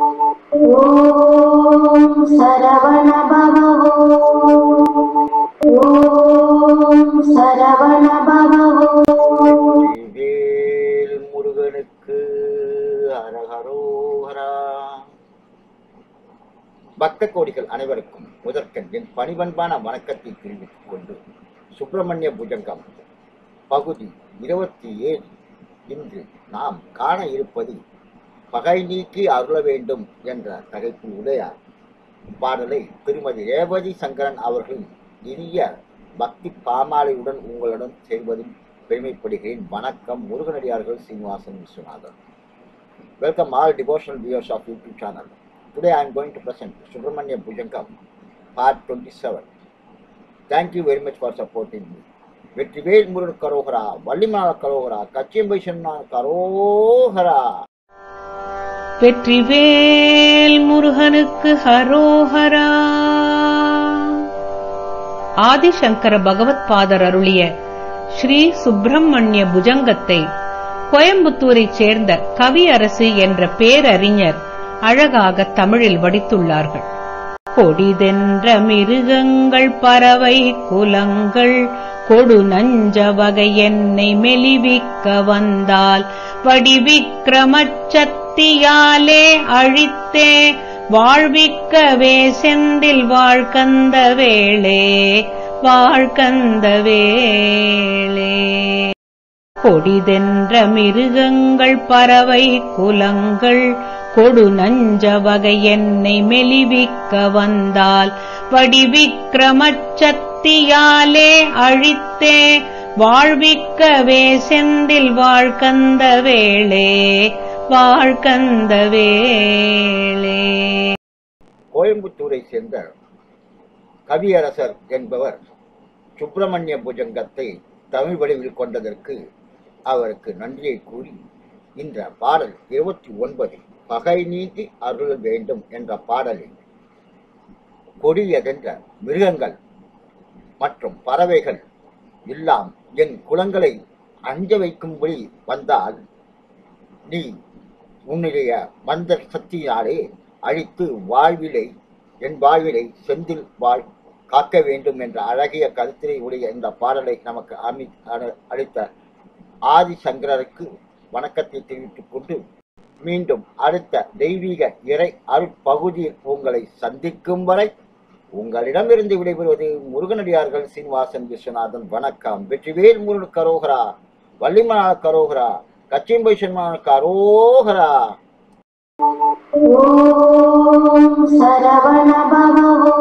ஓம் சரவண வேல் முருகனுக்கு அரகரோகரா பக்த கோடிகள் அனைவருக்கும் முதற்கண் என் பணிவன்பான வணக்கத்தை தெரிவித்துக் கொண்டு சுப்பிரமணிய புஜங்கம் பகுதி இருபத்தி ஏழு இன்று நாம் காண இருப்பது பகை நீக்கி அருள வேண்டும் என்ற தகைப்பு உடைய. பாடலை திருமதி ரேவதி சங்கரன் அவர்களின் இனிய பக்தி பாமாலையுடன் உங்களுடன் சேர்வதில் பெருமைப்படுகிறேன். வணக்கம் முருகனடியார்கள் Srinivasan Viswanathan welcome all devotional viewers of YouTube channel today I am going to present Subramanya Bhujangam part twenty seven thank you very much for supporting me Vetrivel Murugan கரோகரா வள்ளிமலாள கரோகரா கச்சியம்பை சொன்னான் கரோகரா. வெற்றிவேல் முருகனுக்கு ஹரோஹரா. ஆதிசங்கர பகவத் பாதர் அருளிய ஸ்ரீ சுப்பிரமணிய புஜங்கத்தை கோயம்புத்தூரைச் சேர்ந்த கவியரசு என்ற பேரறிஞர் அழகாக தமிழில் வடித்துள்ளார்கள். கொடிதென்ற மிருகங்கள் பறவை குலங்கள் கொடு நஞ்ச வகை என்னை மெலிவிக்க வந்தால் பக்தியாலே அழித்தே வாழ்விக்கவே செந்தில் வாழ்கந்த வேளே வாழ்கந்த வேளே. கொடிதென்ற மிருகங்கள் பறவை குலங்கள் கொடு நஞ்ச வகை என்னை மெலிவிக்க வந்தால் வடிவிக்கிரமச்சத்தியாலே அழித்தே வாழ்விக்கவே செந்தில் வாழ்கந்த வேளே வாழ்கந்த வேளே கோயம்புத்தூரை சேர்ந்த கவியரசர் என்பவர் சுப்பிரமணிய புஜங்கத்தை தமிழ் வடிவில் கொண்டதற்கு அவருக்கு நன்றியை கூறி இந்த பாடல் இருபத்தி ஒன்பது பகை நீக்கி அருள் வேண்டும் என்ற பாடலில் கொடியதென்ற மிருகங்கள் மற்றும் பறவைகள் எல்லாம் என் குலங்களை அஞ்ச வைக்கும்படி வந்தால் நீ உன்னுடைய மந்த சக்தியினாலே அழித்து வாழ்விலை என் வாழ்விலை செந்தில் வாழ் காக்க வேண்டும் என்ற அழகிய கருத்தினை உடைய இந்த பாடலை நமக்கு அமி அ- அளித்த ஆதிசங்கரருக்கு வணக்கத்தை தெரிவித்துக் கொண்டு மீண்டும் அடுத்த தெய்வீக இறை அருட்பகுதியில் உங்களை சந்திக்கும் வரை உங்களிடமிருந்து விடைபெறுவது முருகனடியார்கள் சீனிவாசன் விஸ்வநாதன். வணக்கம். வெற்றிவேல் முருகன் கரோகரா வள்ளிமனார் கரோகரா. கச்சிம்பை சன்மான கரோகரா ஓம் சரவண பவவோ